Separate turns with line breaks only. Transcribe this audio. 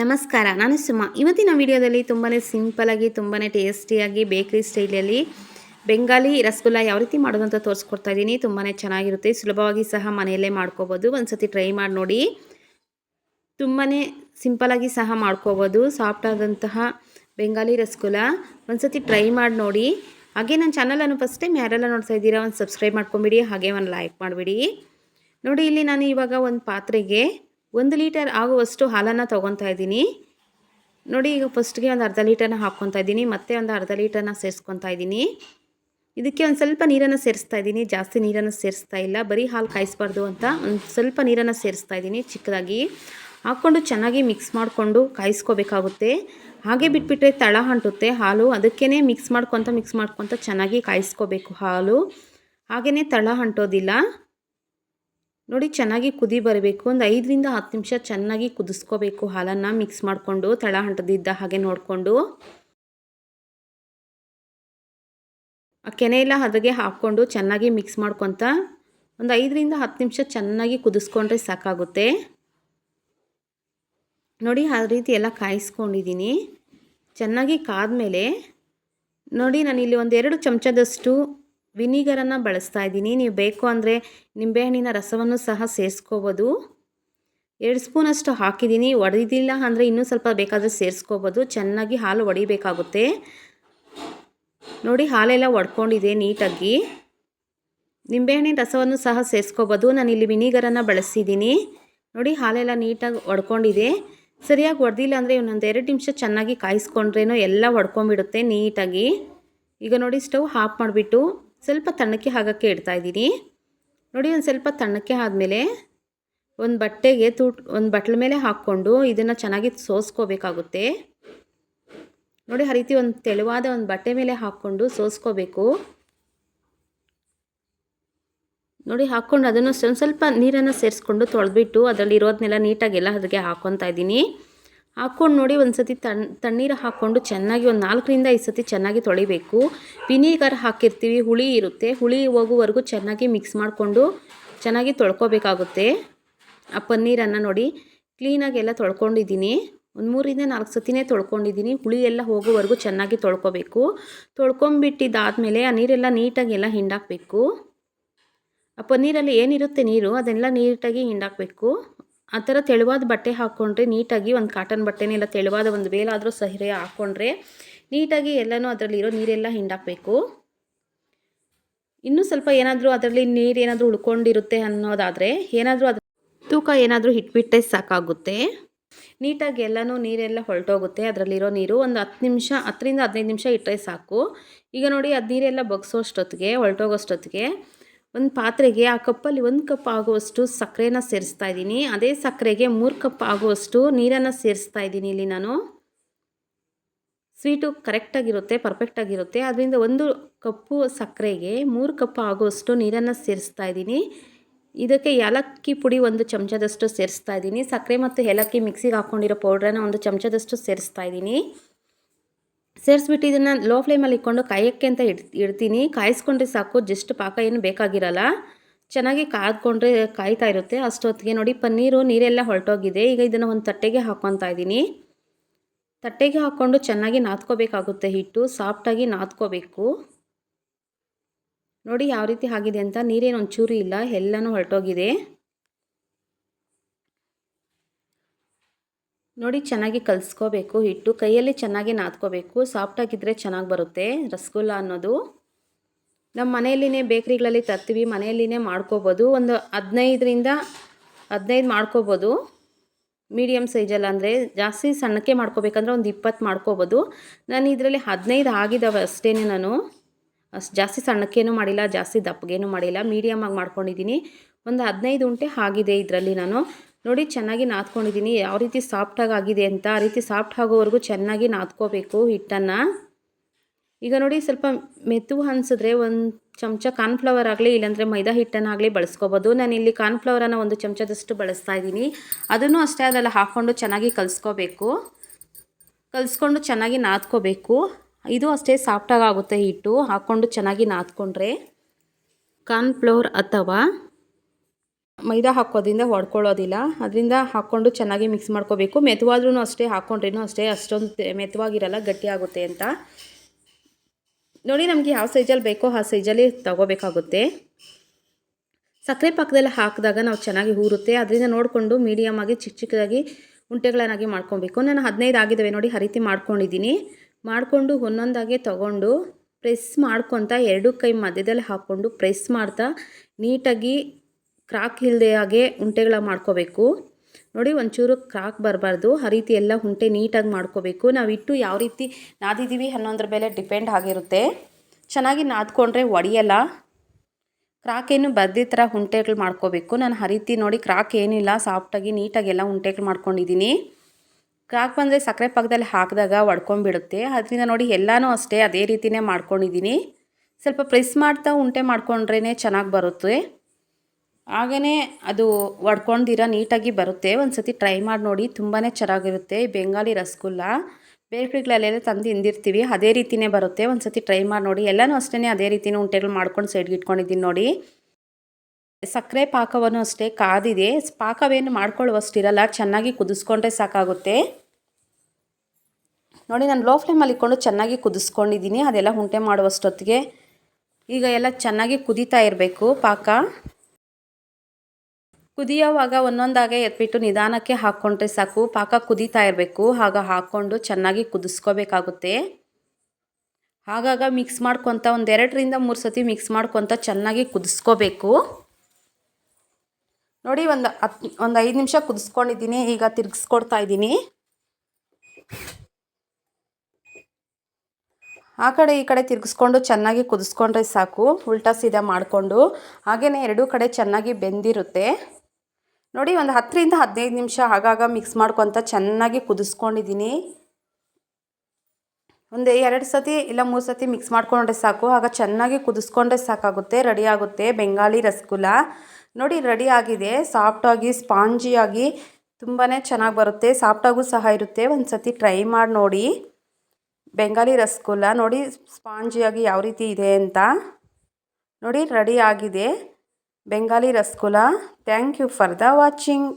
ನಮಸ್ಕಾರ, ನಾನು ಸುಮ. ಇವತ್ತಿನ ವಿಡಿಯೋದಲ್ಲಿ ತುಂಬಾ ಸಿಂಪಲಾಗಿ ತುಂಬಾ ಟೇಸ್ಟಿಯಾಗಿ ಬೇಕ್ರಿ ಸ್ಟೈಲಲ್ಲಿ ಬೆಂಗಾಲಿ ರಸಗುಲ್ಲ ಯಾವ ರೀತಿ ಮಾಡೋದು ಅಂತ ತೋರಿಸ್ಕೊಡ್ತಾ ಇದ್ದೀನಿ ತುಂಬಾ ಚೆನ್ನಾಗಿರುತ್ತೆ. ಸುಲಭವಾಗಿ ಸಹ ಮನೆಯಲ್ಲೇ ಮಾಡ್ಕೋಬೋದು. ಒಂದು ಸತಿ ಟ್ರೈ ಮಾಡಿ ನೋಡಿ. ತುಂಬಾ ಸಿಂಪಲಾಗಿ ಸಹ ಮಾಡ್ಕೋಬೋದು. ಸಾಫ್ಟ್ ಆದಂತಹ ಬೆಂಗಾಲಿ ರಸಗುಲ್ಲ. ಒಂದು ಸತಿ ಟ್ರೈ ಮಾಡಿ ನೋಡಿ. ಹಾಗೆ ನನ್ನ ಚಾನಲನ್ನು ಫಸ್ಟ್ ಟೈಮ್ ಯಾರೆಲ್ಲ ನೋಡ್ತಾ ಇದ್ದೀರಾ, ಒಂದು ಸಬ್ಸ್ಕ್ರೈಬ್ ಮಾಡ್ಕೊಂಬಿಡಿ. ಹಾಗೆ ಒಂದು ಲೈಕ್ ಮಾಡಿಬಿಡಿ. ನೋಡಿ, ಇಲ್ಲಿ ನಾನು ಇವಾಗ ಒಂದು ಪಾತ್ರೆಗೆ ಒಂದು ಲೀಟರ್ ಆಗುವಷ್ಟು ಹಾಲನ್ನು ತೊಗೊತಾ ಇದ್ದೀನಿ. ನೋಡಿ, ಈಗ ಫಸ್ಟ್ಗೆ ಒಂದು ಅರ್ಧ ಲೀಟರ್ನ ಹಾಕ್ಕೊತಾ ಇದ್ದೀನಿ. ಮತ್ತೆ ಒಂದು ಅರ್ಧ ಲೀಟರ್ನ ಸೇರಿಸ್ಕೊತಾ ಇದ್ದೀನಿ. ಇದಕ್ಕೆ ಒಂದು ಸ್ವಲ್ಪ ನೀರನ್ನು ಸೇರಿಸ್ತಾ ಇದ್ದೀನಿ. ಜಾಸ್ತಿ ನೀರನ್ನು ಸೇರಿಸ್ತಾ ಇಲ್ಲ. ಬರೀ ಹಾಲು ಕಾಯಿಸ್ಬಾರ್ದು ಅಂತ ಒಂದು ಸ್ವಲ್ಪ ನೀರನ್ನು ಸೇರಿಸ್ತಾ ಇದ್ದೀನಿ ಚಿಕ್ಕದಾಗಿ. ಹಾಕ್ಕೊಂಡು ಚೆನ್ನಾಗಿ ಮಿಕ್ಸ್ ಮಾಡಿಕೊಂಡು ಕಾಯಿಸ್ಕೋಬೇಕಾಗುತ್ತೆ. ಹಾಗೆ ಬಿಟ್ಬಿಟ್ರೆ ತಳ ಅಂಟುತ್ತೆ ಹಾಲು. ಅದಕ್ಕೇ ಮಿಕ್ಸ್ ಮಾಡ್ಕೊತ ಮಿಕ್ಸ್ ಮಾಡ್ಕೊತ ಚೆನ್ನಾಗಿ ಕಾಯಿಸ್ಕೋಬೇಕು ಹಾಲು. ಹಾಗೆಯೇ ತಳ ಅಂಟೋದಿಲ್ಲ. ನೋಡಿ, ಚೆನ್ನಾಗಿ ಕುದಿ ಬರಬೇಕು. ಒಂದು ಐದರಿಂದ ಹತ್ತು ನಿಮಿಷ ಚೆನ್ನಾಗಿ ಕುದಿಸ್ಕೋಬೇಕು. ಹಾಲನ್ನು ಮಿಕ್ಸ್ ಮಾಡಿಕೊಂಡು, ತಳ ಹಂಟದಿದ್ದ ಹಾಗೆ ನೋಡಿಕೊಂಡು. ಆ ಕೆನೆ ಎಲ್ಲ ಹದಗೆ ಹಾಕ್ಕೊಂಡು ಚೆನ್ನಾಗಿ ಮಿಕ್ಸ್ ಮಾಡ್ಕೊತ ಒಂದು ಐದರಿಂದ ಹತ್ತು ನಿಮಿಷ ಚೆನ್ನಾಗಿ ಕುದಿಸ್ಕೊಂಡ್ರೆ ಸಾಕಾಗುತ್ತೆ. ನೋಡಿ, ಆ ರೀತಿ ಎಲ್ಲ ಕಾಯಿಸ್ಕೊಂಡಿದ್ದೀನಿ ಚೆನ್ನಾಗಿ ಕಾದ ಮೇಲೆ ನೋಡಿ ನಾನು ಇಲ್ಲಿ ಒಂದೆರಡು ಚಮಚದಷ್ಟು ವಿನಿಗರನ್ನು ಬಳಸ್ತಾ ಇದ್ದೀನಿ. ನೀವು ಬೇಕು ಅಂದರೆ ನಿಂಬೆಹಣ್ಣಿನ ರಸವನ್ನು ಸಹ ಸೇರಿಸ್ಕೋಬೋದು. ಎರಡು ಸ್ಪೂನಷ್ಟು ಹಾಕಿದ್ದೀನಿ. ಒಡೆದಿಲ್ಲ ಅಂದರೆ ಇನ್ನೂ ಸ್ವಲ್ಪ ಬೇಕಾದರೆ ಸೇರಿಸ್ಕೋಬೋದು. ಚೆನ್ನಾಗಿ ಹಾಲು ಒಡಿಬೇಕಾಗುತ್ತೆ. ನೋಡಿ, ಹಾಲೆಲ್ಲ ಒಡ್ಕೊಂಡಿದೆ ನೀಟಾಗಿ. ನಿಂಬೆಹಣ್ಣಿನ ರಸವನ್ನು ಸಹ ಸೇರಿಸ್ಕೋಬೋದು. ಇಲ್ಲಿ ವಿನಿಗರನ್ನು ಬಳಸಿದ್ದೀನಿ. ನೋಡಿ, ಹಾಲೆಲ್ಲ ನೀಟಾಗಿ ಒಡ್ಕೊಂಡಿದೆ. ಸರಿಯಾಗಿ ಒಡೆದಿಲ್ಲ ಅಂದರೆ ಇನ್ನೊಂದು ಎರಡು ನಿಮಿಷ ಚೆನ್ನಾಗಿ ಕಾಯಿಸ್ಕೊಂಡ್ರೇನೋ ಎಲ್ಲ ಒಡ್ಕೊಂಡ್ಬಿಡುತ್ತೆ ನೀಟಾಗಿ. ಈಗ ನೋಡಿ, ಸ್ಟವ್ ಆಫ್ ಮಾಡಿಬಿಟ್ಟು ಸ್ವಲ್ಪ ತಣ್ಣಕ್ಕೆ ಹಾಕೋಕ್ಕೆ ಇಡ್ತಾ ಇದ್ದೀನಿ. ನೋಡಿ ಒಂದು ಸ್ವಲ್ಪ ತಣ್ಣಕ್ಕೆ ಆದಮೇಲೆ ಒಂದು ಬಟ್ಟೆಗೆ ತೂಟ್ ಒಂದು ಬಟ್ಲ ಮೇಲೆ ಹಾಕ್ಕೊಂಡು ಇದನ್ನು ಚೆನ್ನಾಗಿ ಸೋಸ್ಕೋಬೇಕಾಗುತ್ತೆ. ನೋಡಿ ಆ ರೀತಿ ಒಂದು ತೆಳುವಾದ ಒಂದು ಬಟ್ಟೆ ಮೇಲೆ ಹಾಕ್ಕೊಂಡು ಸೋಸ್ಕೋಬೇಕು. ನೋಡಿ ಹಾಕ್ಕೊಂಡು ಅದನ್ನು ಸ್ವಲ್ಪ ನೀರನ್ನು ಸೇರಿಸ್ಕೊಂಡು ತೊಳೆದ್ಬಿಟ್ಟು ಅದರಲ್ಲಿ ಇರೋದನ್ನೆಲ್ಲ ನೀಟಾಗೆಲ್ಲ ಅದಕ್ಕೆ ಹಾಕ್ಕೊತಾ ಇದ್ದೀನಿ. ಹಾಕ್ಕೊಂಡು ನೋಡಿ ಒಂದು ಸತಿ ತಣ್ಣ ತಣ್ಣೀರು ಹಾಕ್ಕೊಂಡು ಚೆನ್ನಾಗಿ ಒಂದು ನಾಲ್ಕರಿಂದ ಐದು ಸತಿ ಚೆನ್ನಾಗಿ ತೊಳಿಬೇಕು. ವಿನಿಗರ್ ಹಾಕಿರ್ತೀವಿ, ಹುಳಿ ಇರುತ್ತೆ. ಹುಳಿ ಹೋಗುವವರೆಗೂ ಚೆನ್ನಾಗಿ ಮಿಕ್ಸ್ ಮಾಡಿಕೊಂಡು ಚೆನ್ನಾಗಿ ತೊಳ್ಕೊಬೇಕಾಗುತ್ತೆ. ಆ ಪನ್ನೀರನ್ನು ನೋಡಿ ಕ್ಲೀನಾಗಿ ಎಲ್ಲ ತೊಳ್ಕೊಂಡಿದ್ದೀನಿ. ಒಂದು ಮೂರಿಂದ ನಾಲ್ಕು ಸತಿನೇ ತೊಳ್ಕೊಂಡಿದ್ದೀನಿ. ಹುಳಿ ಎಲ್ಲ ಹೋಗುವವರೆಗೂ ಚೆನ್ನಾಗಿ ತೊಳ್ಕೊಬೇಕು. ತೊಳ್ಕೊಂಬಿಟ್ಟಿದ್ದಾದಮೇಲೆ ಆ ನೀರೆಲ್ಲ ನೀಟಾಗಿ ಎಲ್ಲ ಹಿಂಡಾಕಬೇಕು. ಆ ಪನ್ನೀರಲ್ಲಿ ಏನಿರುತ್ತೆ ನೀರು ಅದೆಲ್ಲ ನೀಟಾಗಿ ಹಿಂಡಾಕಬೇಕು. ಆ ಥರ ತೆಳುವಾದ ಬಟ್ಟೆ ಹಾಕ್ಕೊಂಡ್ರೆ ನೀಟಾಗಿ ಒಂದು ಕಾಟನ್ ಬಟ್ಟೆನೆಲ್ಲ ತೆಳುವಾದ ಒಂದು ಬೇಲಾದರೂ ಸಹಿರೆ ಹಾಕ್ಕೊಂಡ್ರೆ ನೀಟಾಗಿ ಎಲ್ಲನೂ ಅದರಲ್ಲಿರೋ ನೀರೆಲ್ಲ ಹಿಂಡಾಕಬೇಕು. ಇನ್ನೂ ಸ್ವಲ್ಪ ಏನಾದರೂ ಅದರಲ್ಲಿ ನೀರು ಏನಾದರೂ ಉಳ್ಕೊಂಡಿರುತ್ತೆ ಅನ್ನೋದಾದರೆ ಏನಾದರೂ ಅದು ತೂಕ ಏನಾದರೂ ಇಟ್ಬಿಟ್ಟೆ ಸಾಕಾಗುತ್ತೆ. ನೀಟಾಗಿ ಎಲ್ಲನೂ ನೀರೆಲ್ಲ ಹೊರಟೋಗುತ್ತೆ ಅದರಲ್ಲಿರೋ ನೀರು. ಒಂದು ಹತ್ತು ನಿಮಿಷ, ಹತ್ತರಿಂದ ಹದಿನೈದು ನಿಮಿಷ ಇಟ್ಟರೆ ಸಾಕು. ಈಗ ನೋಡಿ ಅದು ನೀರೆಲ್ಲ ಬಗ್ಸೋಷ್ಟೊತ್ತಿಗೆ, ಹೊರಟೋಗೋಷ್ಟೊತ್ತಿಗೆ. ಒಂದು ಪಾತ್ರೆಗೆ ಆ ಕಪ್ಪಲ್ಲಿ ಒಂದು ಕಪ್ ಆಗುವಷ್ಟು ಸಕ್ಕರೆನ ಸೇರಿಸ್ತಾ ಇದ್ದೀನಿ. ಅದೇ ಸಕ್ಕರೆಗೆ ಮೂರು ಕಪ್ ಆಗುವಷ್ಟು ನೀರನ್ನು ಸೇರಿಸ್ತಾ ಇದ್ದೀನಿ ಇಲ್ಲಿ ನಾನು. ಸ್ವೀಟು ಕರೆಕ್ಟಾಗಿರುತ್ತೆ ಪರ್ಫೆಕ್ಟಾಗಿರುತ್ತೆ ಅದರಿಂದ ಒಂದು ಕಪ್ಪು ಸಕ್ಕರೆಗೆ ಮೂರು ಕಪ್ ಆಗುವಷ್ಟು ನೀರನ್ನು ಸೇರಿಸ್ತಾ ಇದ್ದೀನಿ. ಇದಕ್ಕೆ ಏಲಕ್ಕಿ ಪುಡಿ ಒಂದು ಚಮಚದಷ್ಟು ಸೇರಿಸ್ತಾ ಇದ್ದೀನಿ. ಸಕ್ಕರೆ ಮತ್ತು ಏಲಕ್ಕಿ ಮಿಕ್ಸಿಗೆ ಹಾಕ್ಕೊಂಡಿರೋ ಪೌಡ್ರನ್ನು ಒಂದು ಚಮಚದಷ್ಟು ಸೇರಿಸ್ತಾ ಇದ್ದೀನಿ. ಸೇರಿಸ್ಬಿಟ್ಟು ಇದನ್ನು ಲೋ ಫ್ಲೇಮಲ್ಲಿ ಇಟ್ಕೊಂಡು ಕಾಯೋಕ್ಕೆ ಅಂತ ಇಡ್, ಇಡ್ತೀನಿ. ಕಾಯಿಸ್ಕೊಂಡ್ರೆ ಸಾಕು ಜಸ್ಟ್ ಪಾಕ ಏನು ಬೇಕಾಗಿರಲ್ಲ. ಚೆನ್ನಾಗಿ ಕಾದ್ಕೊಂಡ್ರೆ ಕಾಯ್ತಾ ಇರುತ್ತೆ. ಅಷ್ಟೊತ್ತಿಗೆ ನೋಡಿ, ಪನ್ನೀರು, ನೀರೆಲ್ಲ ಹೊರಟೋಗಿದೆ. ಈಗ ಇದನ್ನು ಒಂದು ತಟ್ಟೆಗೆ ಹಾಕ್ಕೊತಾ ಇದ್ದೀನಿ. ತಟ್ಟೆಗೆ ಹಾಕ್ಕೊಂಡು ಚೆನ್ನಾಗಿ ನಾದ್ಕೋಬೇಕಾಗುತ್ತೆ ಹಿಟ್ಟು. ಸಾಫ್ಟಾಗಿ ನಾದ್ಕೋಬೇಕು. ನೋಡಿ, ಯಾವ ರೀತಿ ಆಗಿದೆ ಅಂತ. ನೀರೇನು ಒಂಚೂರು ಇಲ್ಲ. ಎಲ್ಲನೂ ಹೊರಟೋಗಿದೆ. ನೋಡಿ, ಚೆನ್ನಾಗಿ ಕಲಿಸ್ಕೋಬೇಕು. ಹಿಟ್ಟು ಕೈಯಲ್ಲಿ ಚೆನ್ನಾಗಿ ನಾದ್ಕೋಬೇಕು. ಸಾಫ್ಟಾಗಿದ್ದರೆ ಚೆನ್ನಾಗಿ ಬರುತ್ತೆ ರಸಗುಲ್ಲ ಅನ್ನೋದು. ನಮ್ಮ ಮನೆಯಲ್ಲಿನೇ ಬೇಕ್ರಿಗಳಲ್ಲಿ ತರ್ತೀವಿ. ಮನೆಯಲ್ಲಿನೇ ಮಾಡ್ಕೋಬೋದು. ಒಂದು ಹದಿನೈದರಿಂದ ಹದಿನೈದು ಮಾಡ್ಕೋಬೋದು. ಮೀಡಿಯಮ್ ಸೈಜಲ್ಲಿ ಅಂದರೆ ಜಾಸ್ತಿ ಸಣ್ಣಕ್ಕೆ ಮಾಡ್ಕೋಬೇಕಂದ್ರೆ ಒಂದು ಇಪ್ಪತ್ತು ಮಾಡ್ಕೋಬೋದು. ನಾನು ಇದರಲ್ಲಿ ಹದಿನೈದು ಆಗಿದ್ದಾವೆ ಅಷ್ಟೇ ನಾನು. ಅಷ್ಟು ಜಾಸ್ತಿ ಸಣ್ಣಕ್ಕೇನು ಮಾಡಿಲ್ಲ, ಜಾಸ್ತಿ ದಪ್ಪಗೇನು ಮಾಡಿಲ್ಲ. ಮೀಡಿಯಮಾಗಿ ಮಾಡ್ಕೊಂಡಿದ್ದೀನಿ. ಒಂದು ಹದಿನೈದು ಉಂಟೆ ಆಗಿದೆ ಇದರಲ್ಲಿ ನಾನು. ನೋಡಿ, ಚೆನ್ನಾಗಿ ನಾದ್ಕೊಂಡಿದ್ದೀನಿ ಯಾವ ರೀತಿ ಸಾಫ್ಟಾಗಿ ಆಗಿದೆ ಅಂತ. ಆ ರೀತಿ ಸಾಫ್ಟ್ ಆಗೋವರೆಗೂ ಚೆನ್ನಾಗಿ ನಾದ್ಕೋಬೇಕು ಹಿಟ್ಟನ್ನು. ಈಗ ನೋಡಿ, ಸ್ವಲ್ಪ ಮೆತ್ತು ಅನಿಸಿದ್ರೆ ಒಂದು ಚಮಚ ಕಾರ್ನ್ಫ್ಲವರ್ ಆಗಲಿ, ಇಲ್ಲಾಂದರೆ ಮೈದಾ ಹಿಟ್ಟನ್ನಾಗಲಿ ಬಳಸ್ಕೋಬೋದು. ನಾನು ಇಲ್ಲಿ ಕಾರ್ನ್ಫ್ಲವರನ್ನು ಒಂದು ಚಮಚದಷ್ಟು ಬಳಸ್ತಾ ಇದ್ದೀನಿ ಅದನ್ನು ಅಷ್ಟೇ ಅದೆಲ್ಲ ಹಾಕ್ಕೊಂಡು ಚೆನ್ನಾಗಿ ಕಲಿಸ್ಕೋಬೇಕು. ಕಲಿಸ್ಕೊಂಡು ಚೆನ್ನಾಗಿ ನಾದ್ಕೋಬೇಕು. ಇದು ಅಷ್ಟೇ ಸಾಫ್ಟಾಗಿ ಆಗುತ್ತೆ ಹಿಟ್ಟು. ಹಾಕ್ಕೊಂಡು ಚೆನ್ನಾಗಿ ನಾದ್ಕೊಂಡ್ರೆ. ಕಾರ್ನ್ಫ್ಲವರ್ ಅಥವಾ ಮೈದಾ ಹಾಕೋದ್ರಿಂದ ಹೊಡ್ಕೊಳ್ಳೋದಿಲ್ಲ. ಅದರಿಂದ ಹಾಕ್ಕೊಂಡು ಚೆನ್ನಾಗಿ ಮಿಕ್ಸ್ ಮಾಡ್ಕೋಬೇಕು. ಮೆತುವಾದ್ರೂ ಅಷ್ಟೇ ಹಾಕ್ಕೊಂಡ್ರೂ ಅಷ್ಟೇ ಅಷ್ಟೊಂದು ಮೆತುವಾಗಿರಲ್ಲ ಗಟ್ಟಿಯಾಗುತ್ತೆ ಅಂತ. ನೋಡಿ ನಮಗೆ ಯಾವ ಸೈಜಲ್ಲಿ ಬೇಕೋ ಆ ಸೈಜಲ್ಲಿ ತಗೋಬೇಕಾಗುತ್ತೆ. ಸಕ್ಕರೆ ಪಾಕದಲ್ಲಿ ಹಾಕಿದಾಗ ನಾವು ಚೆನ್ನಾಗಿ ಹೂರುತ್ತೆ. ಅದರಿಂದ ನೋಡಿಕೊಂಡು ಮೀಡಿಯಮ್ ಆಗಿ ಚಿಕ್ಕ ಚಿಕ್ಕದಾಗಿ ಉಂಟೆಗಳನ್ನಾಗಿ ಮಾಡ್ಕೊಬೇಕು. ನಾನು ಹದಿನೈದು ಆಗಿದ್ದಾವೆ ನೋಡಿ, ಆ ರೀತಿ ಮಾಡ್ಕೊಂಡಿದ್ದೀನಿ. ಮಾಡಿಕೊಂಡು ಒಂದೊಂದಾಗೆ ತಗೊಂಡು ಪ್ರೆಸ್ ಮಾಡ್ಕೊತ ಎರಡು ಕೈ ಮಧ್ಯದಲ್ಲಿ ಹಾಕ್ಕೊಂಡು ಪ್ರೆಸ್ ಮಾಡ್ತಾ ನೀಟಾಗಿ ಕ್ರಾಕ್ ಇಲ್ಲದೆ ಹಾಗೆ ಉಂಟೆಗಳ ಮಾಡ್ಕೋಬೇಕು. ನೋಡಿ, ಒಂಚೂರು ಕ್ರಾಕ್ ಬರಬಾರ್ದು. ಆ ರೀತಿ ಎಲ್ಲ ಉಂಟೆ ನೀಟಾಗಿ ಮಾಡ್ಕೋಬೇಕು. ನಾವು ಇಟ್ಟು ಯಾವ ರೀತಿ ನಾದಿದ್ದೀವಿ ಅನ್ನೋದ್ರ ಮೇಲೆ ಡಿಪೆಂಡ್ ಆಗಿರುತ್ತೆ. ಚೆನ್ನಾಗಿ ನಾದ್ಕೊಂಡ್ರೆ ಒಡೆಯಲ್ಲ. ಕ್ರಾಕ್ ಏನು ಬರ್ದೇ ಥರ ಉಂಟೆಗಳು ಮಾಡ್ಕೋಬೇಕು. ನಾನು ಆ ರೀತಿ ನೋಡಿ, ಕ್ರಾಕ್ ಏನಿಲ್ಲ. ಸಾಫ್ಟಾಗಿ ನೀಟಾಗಿ ಎಲ್ಲ ಉಂಟೆಗಳು ಮಾಡ್ಕೊಂಡಿದ್ದೀನಿ. ಕ್ರಾಕ್ ಬಂದರೆ ಸಕ್ಕರೆ ಪಕ್ಕದಲ್ಲಿ ಹಾಕಿದಾಗ ಒಡ್ಕೊಂಡ್ಬಿಡುತ್ತೆ. ಅದರಿಂದ ನೋಡಿ, ಎಲ್ಲನೂ ಅಷ್ಟೇ ಅದೇ ರೀತಿಯೇ ಮಾಡ್ಕೊಂಡಿದ್ದೀನಿ. ಸ್ವಲ್ಪ ಪ್ರೆಸ್ ಮಾಡ್ತಾ ಉಂಟೆ ಮಾಡ್ಕೊಂಡ್ರೇ ಚೆನ್ನಾಗಿ ಬರುತ್ತೆ. ಹಾಗೇ ಅದು ಒಡ್ಕೊಂಡಿರ ನೀಟಾಗಿ ಬರುತ್ತೆ. ಒಂದು ಸತಿ ಟ್ರೈ ಮಾಡಿ ನೋಡಿ ತುಂಬಾ ಚೆನ್ನಾಗಿರುತ್ತೆ ಬೆಂಗಾಲಿ ರಸಗುಲ್ಲ. ಬೇಕ್ರಿಗಳಲ್ಲೆಲ್ಲ ತಂದು ಹಿಂದಿರ್ತೀವಿ, ಅದೇ ರೀತಿಯೇ ಬರುತ್ತೆ. ಒಂದು ಸತಿ ಟ್ರೈ ಮಾಡಿ ನೋಡಿ. ಎಲ್ಲನೂ ಅಷ್ಟೇ ಅದೇ ರೀತಿಯೂ ಉಂಟೆಗಳು ಮಾಡ್ಕೊಂಡು ಸೈಡ್ಗೆ ಇಟ್ಕೊಂಡಿದ್ದೀನಿ ನೋಡಿ. ಸಕ್ಕರೆ ಪಾಕವನ್ನು ಅಷ್ಟೇ ಕಾದಿದೆ. ಪಾಕವೇನು ಮಾಡ್ಕೊಳ್ಳುವಷ್ಟಿರಲ್ಲ, ಚೆನ್ನಾಗಿ ಕುದಿಸ್ಕೊಂಡ್ರೆ ಸಾಕಾಗುತ್ತೆ. ನೋಡಿ, ನಾನು ಲೋ ಫ್ಲೇಮಲ್ಲಿ ಇಟ್ಕೊಂಡು ಚೆನ್ನಾಗಿ ಕುದಿಸ್ಕೊಂಡಿದ್ದೀನಿ. ಅದೆಲ್ಲ ಉಂಟೆ ಮಾಡುವಷ್ಟೊತ್ತಿಗೆ. ಈಗ ಎಲ್ಲ ಚೆನ್ನಾಗಿ ಕುದೀತಾ ಇರಬೇಕು ಪಾಕ. ಕುದಿಯೋವಾಗ ಒಂದೊಂದಾಗೆ ಎತ್ಬಿಟ್ಟು ನಿಧಾನಕ್ಕೆ ಹಾಕ್ಕೊಂಡ್ರೆ ಸಾಕು. ಪಾಕ ಕುದೀತಾ ಇರಬೇಕು. ಆಗ ಹಾಕ್ಕೊಂಡು ಚೆನ್ನಾಗಿ ಕುದಿಸ್ಕೋಬೇಕಾಗುತ್ತೆ. ಆಗಾಗ ಮಿಕ್ಸ್ ಮಾಡ್ಕೊತ ಒಂದೆರಡರಿಂದ ಮೂರು ಸತಿ ಮಿಕ್ಸ್ ಮಾಡ್ಕೊತ ಚೆನ್ನಾಗಿ ಕುದಿಸ್ಕೋಬೇಕು. ನೋಡಿ ಒಂದು ಹತ್ತು ಒಂದು ಐದು ನಿಮಿಷ ಕುದಿಸ್ಕೊಂಡಿದ್ದೀನಿ. ಈಗ ತಿರ್ಗಿಸ್ಕೊಡ್ತಾ ಇದ್ದೀನಿ. ಆ ಕಡೆ ಈ ಕಡೆ ತಿರುಗಿಸ್ಕೊಂಡು ಚೆನ್ನಾಗಿ ಕುದಿಸ್ಕೊಂಡ್ರೆ ಸಾಕು. ಉಲ್ಟಾ ಸೀದಾ ಮಾಡಿಕೊಂಡು. ಹಾಗೆಯೇ ಎರಡೂ ಕಡೆ ಚೆನ್ನಾಗಿ ಬೆಂದಿರುತ್ತೆ. ನೋಡಿ, ಒಂದು ಹತ್ತರಿಂದ ಹದಿನೈದು ನಿಮಿಷ ಆಗಾಗ ಮಿಕ್ಸ್ ಮಾಡ್ಕೊತ ಚೆನ್ನಾಗಿ ಕುದಿಸ್ಕೊಂಡಿದ್ದೀನಿ. ಒಂದು ಎರಡು ಸತಿ ಇಲ್ಲ ಮೂರು ಸತಿ ಮಿಕ್ಸ್ ಮಾಡ್ಕೊಂಡ್ರೆ ಸಾಕು. ಆಗ ಚೆನ್ನಾಗಿ ಕುದಿಸ್ಕೊಂಡ್ರೆ ಸಾಕಾಗುತ್ತೆ, ರೆಡಿ ಆಗುತ್ತೆ. ಬೆಂಗಾಲಿ ರಸಗುಲ್ಲ. ನೋಡಿ, ರೆಡಿ ಆಗಿದೆ. ಸಾಫ್ಟಾಗಿ ಸ್ಪಾಂಜಿಯಾಗಿ ತುಂಬಾ ಚೆನ್ನಾಗಿ ಬರುತ್ತೆ. ಸಾಫ್ಟಾಗೂ ಸಹ ಇರುತ್ತೆ. ಒಂದು ಸತಿ ಟ್ರೈ ಮಾಡಿ ನೋಡಿ. ಬೆಂಗಾಲಿ ರಸಗುಲ್ಲ. ನೋಡಿ ಸ್ಪಾಂಜಿಯಾಗಿ ಯಾವ ರೀತಿ ಇದೆ ಅಂತ. ನೋಡಿ, ರೆಡಿ ಆಗಿದೆ. Bengali rasgulla. Thank you for the watching